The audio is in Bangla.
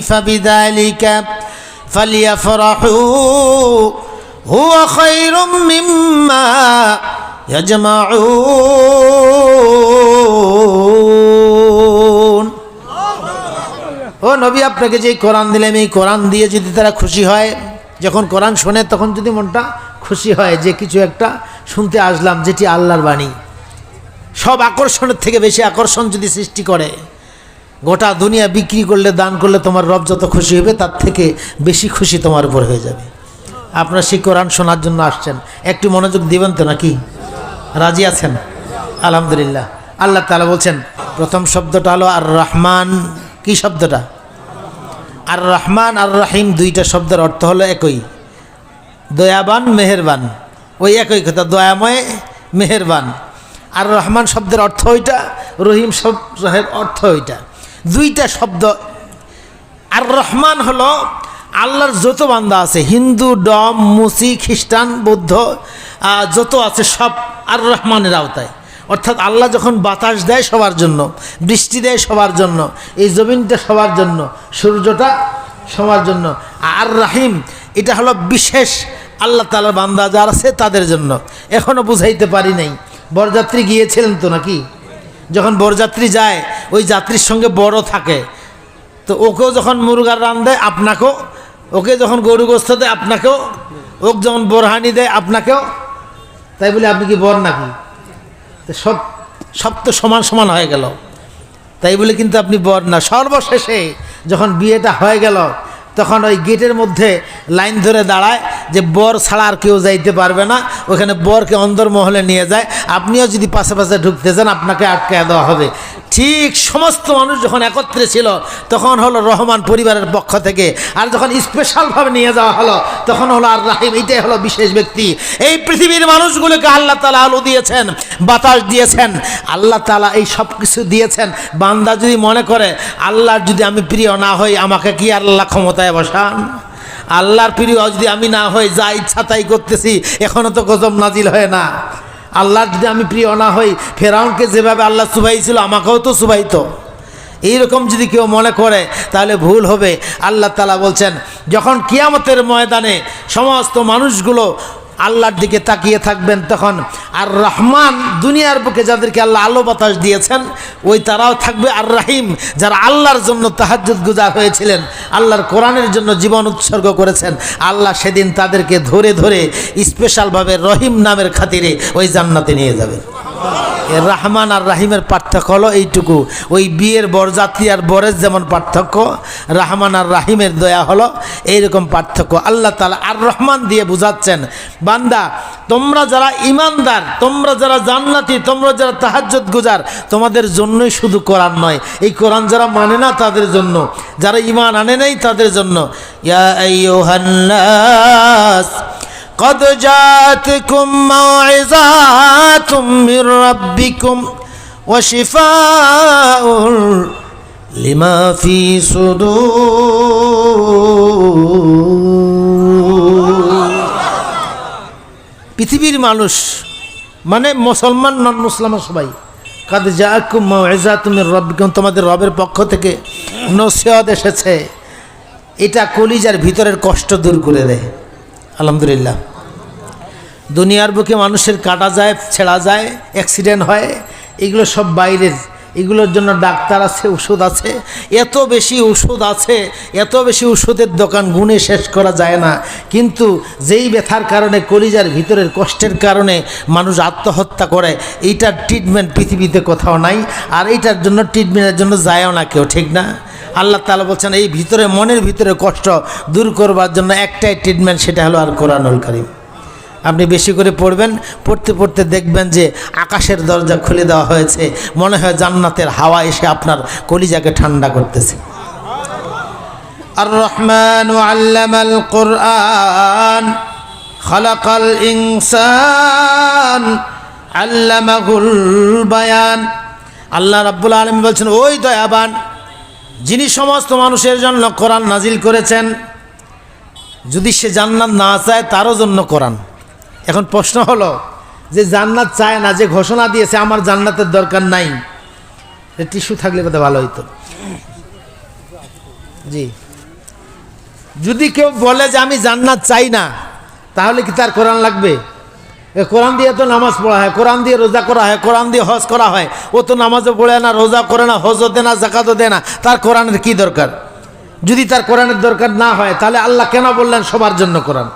فبذلك فليفرحوا هو خير مما يجمعون ও নবী আপনাকে যে কোরআন দিলাম এই কোরআন দিয়ে যদি তারা খুশি হয় যখন কোরআন শোনে তখন যদি মনটা খুশি হয় যে কিছু একটা শুনতে আসলাম যেটি আল্লাহর বাণী সব আকর্ষণের থেকে বেশি আকর্ষণ যদি সৃষ্টি করে গোটা দুনিয়া বিক্রি করলে, দান করলে তোমার রব যত খুশি হবে, তার থেকে বেশি খুশি তোমার উপর হয়ে যাবে। আপনারা সেই কোরআন শোনার জন্য আসছেন। একটু মনোযোগ দিবেন তো নাকি? রাজি আছেন? আলহামদুলিল্লাহ। আল্লাহ তালা বলছেন, প্রথম শব্দটা হলো আর রহমান কি শব্দটা? আর রহমান আর রাহিম দুইটা শব্দের অর্থ হলো একই। দয়াবান, মেহেরবান। ওই একই কথা, দয়াময়, মেহেরবান। আর রহমান শব্দের অর্থ ওইটা, রহিম শব্দের অর্থ ওইটা। দুইটা শব্দ। আর রহমান হলো আল্লাহর যত বান্দা আছে, হিন্দু, ডম, মুসি, খ্রিস্টান, বৌদ্ধ যত আছে সব আর রহমানের আওতায়। অর্থাৎ আল্লাহ যখন বাতাস দেয় সবার জন্য, বৃষ্টি দেয় সবার জন্য, এই জমিনটা সবার জন্য, সূর্যটা সবার জন্য, আর রাহিম, এটা হলো বিশেষ আল্লাহ তালার বান্দা যারা আছে তাদের জন্য। এখনও বুঝাইতে পারি নাই। বরযাত্রী গিয়েছিলেন তো নাকি? যখন বরযাত্রী যায়, ওই যাত্রীর সঙ্গে বড় থাকে। তো ওকেও যখন মুরগার রান দেয়, আপনাকেও। ওকে যখন গরু গোস্ত দেয়, আপনাকেও। ওকে যখন বরহানি দেয়, আপনাকেও। তাই বলে, আপনি কি বর নাকি? তো সব সব তো সমান সমান হয়ে গেল। তাই বলে, কিন্তু আপনি বর না। সর্বশেষে যখন বিয়েটা হয়ে গেল, তখন ওই গেটের মধ্যে লাইন ধরে দাঁড়ায় যে বর ছাড়া আর কেউ যাইতে পারবে না, ওখানে বরকে অন্দরমহলে নিয়ে যায়। আপনিও যদি পাশে পাশে ঢুকতে যান, আপনাকে আটকায় দেওয়া হবে। ঠিক সমস্ত মানুষ যখন একত্রে ছিল, তখন হলো রহমান পরিবারের পক্ষ থেকে। আর যখন স্পেশালভাবে নিয়ে যাওয়া হলো, তখন হলো আর রাহিম এইটাই হলো বিশেষ ব্যক্তি। এই পৃথিবীর মানুষগুলোকে আল্লাহ তালা আলো দিয়েছেন, বাতাস দিয়েছেন, আল্লাহ তালা এই সব কিছু দিয়েছেন। বান্দা যদি মনে করে আল্লাহর যদি আমি প্রিয় না হই, আমাকে কি আল্লাহ ক্ষমতায় বসান? আল্লাহর প্রিয় যদি আমি না হই, যা ইচ্ছা তাই করতেছি এখনও তো গজব নাজিল হয় না। আল্লাহর যদি আমি প্রিয় না হই, ফেরাউনকে যেভাবে আল্লাহ সুবাইছিল, আমাকেও তো সুবাইতো। এইরকম যদি কেউ মনে করে, তাহলে ভুল হবে। আল্লাহ তালা বলছেন, যখন কিয়ামতের ময়দানে সমস্ত মানুষগুলো আল্লাহর দিকে তাকিয়ে থাকবেন, তখন আর রহমান দুনিয়ার বুকে যাদেরকে আল্লাহ আলো বাতাস দিয়েছেন, ওই তারাও থাকবে আর রাহিম, যারা আল্লাহর জন্য তাহাজুদ গুজার হয়েছিলেন, আল্লাহর কোরআনের জন্য জীবন উৎসর্গ করেছেন। আল্লাহ সেদিন তাদেরকে ধরে ধরে স্পেশালভাবে রহিম নামের খাতিরে ওই জান্নাতে নিয়ে যাবে। এ রহমান আর রাহিমের পার্থক্য হলো এইটুকু। ওই বিয়ের বরযাত্রী আর বরের যেমন পার্থক্য, রাহমান আর রাহিমের দয়া হলো এইরকম পার্থক্য। আল্লাহ তালা আর রহমান দিয়ে বুঝাচ্ছেন, বান্দা, তোমরা যারা ইমানদার তোমরা যারা জান্নাতি, তোমরা যারা তাহাজ্জত গুজার, তোমাদের জন্যই শুধু কোরআন নয়। এই কোরআন যারা মানে না তাদের জন্য, যারা ইমান আনে নাই তাদের জন্য। ইয়া قد جاءتكم موعظات من ربكم وشفاء لما في صدور পৃথিবীর মানুষ মানে মুসলমান নন মুসলমান সবাই কাদ জাকুম মাউইজা তুমি রব্বিকুম তোমাদের রবের পক্ষ থেকে নসিহত এসেছে এটা কলিজার ভিতরের কষ্ট দূর করে দেয় আলহামদুলিল্লাহ। দুনিয়ার বুকে মানুষের কাটা যায়, ছেঁড়া যায় অ্যাক্সিডেন্ট হয়, এগুলো সব বাইরের। এগুলোর জন্য ডাক্তার আছে, ওষুধ আছে। এত বেশি ওষুধ আছে, এত বেশি ওষুধের দোকান গুণে শেষ করা যায় না। কিন্তু যেই ব্যথার কারণে, কলিজার ভিতরের কষ্টের কারণে মানুষ আত্মহত্যা করে, এইটার ট্রিটমেন্ট পৃথিবীতে কোথাও নাই। আর এইটার জন্য ট্রিটমেন্টের জন্য যায়ও না কেউ, ঠিক না? আল্লাহ তালা বলছেন, এই ভিতরে, মনের ভিতরে কষ্ট দূর করবার জন্য একটাই ট্রিটমেন্ট সেটা হলো আর কোরআনুল করিম। আপনি বেশি করে পড়বেন, পড়তে পড়তে দেখবেন যে আকাশের দরজা খুলে দেওয়া হয়েছে। মনে হয় জান্নাতের হাওয়া এসে আপনার কলিজাকে ঠান্ডা করতেছে। আর রহমান আল্লামাল কোরআন, খালাকাল ইনসান, আল্লামাহুল বায়ান। আল্লাহ রাব্বুল আলম বলছেন, ওই দয়াবান যিনি সমস্ত মানুষের জন্য কোরআন নাজিল করেছেন, যদি সে জান্নাত না চায়, তারও জন্য কোরআন। এখন প্রশ্ন হলো, যে জান্নাত চায় না, যে ঘোষণা দিয়েছে, আমার জান্নাতের দরকার নাই টিস্যু থাকলে বোধহয় ভালো হইতো। জি। যদি কেউ বলে যে, আমি জান্নাত চাই না তাহলে কি তার কোরআন লাগবে? কোরআন দিয়ে তো নামাজ পড়া হয়, কোরআন দিয়ে রোজা করা হয়, কোরআন দিয়ে হজ করা হয়। ও তো নামাজও পড়ে না, রোজা করে না, হজও দেয় না, জাকাতও দেয় না। তার কোরআনের কী দরকার? যদি তার কোরআনের দরকার না হয়, তাহলে আল্লাহ কেন বললেন সবার জন্য কোরআন?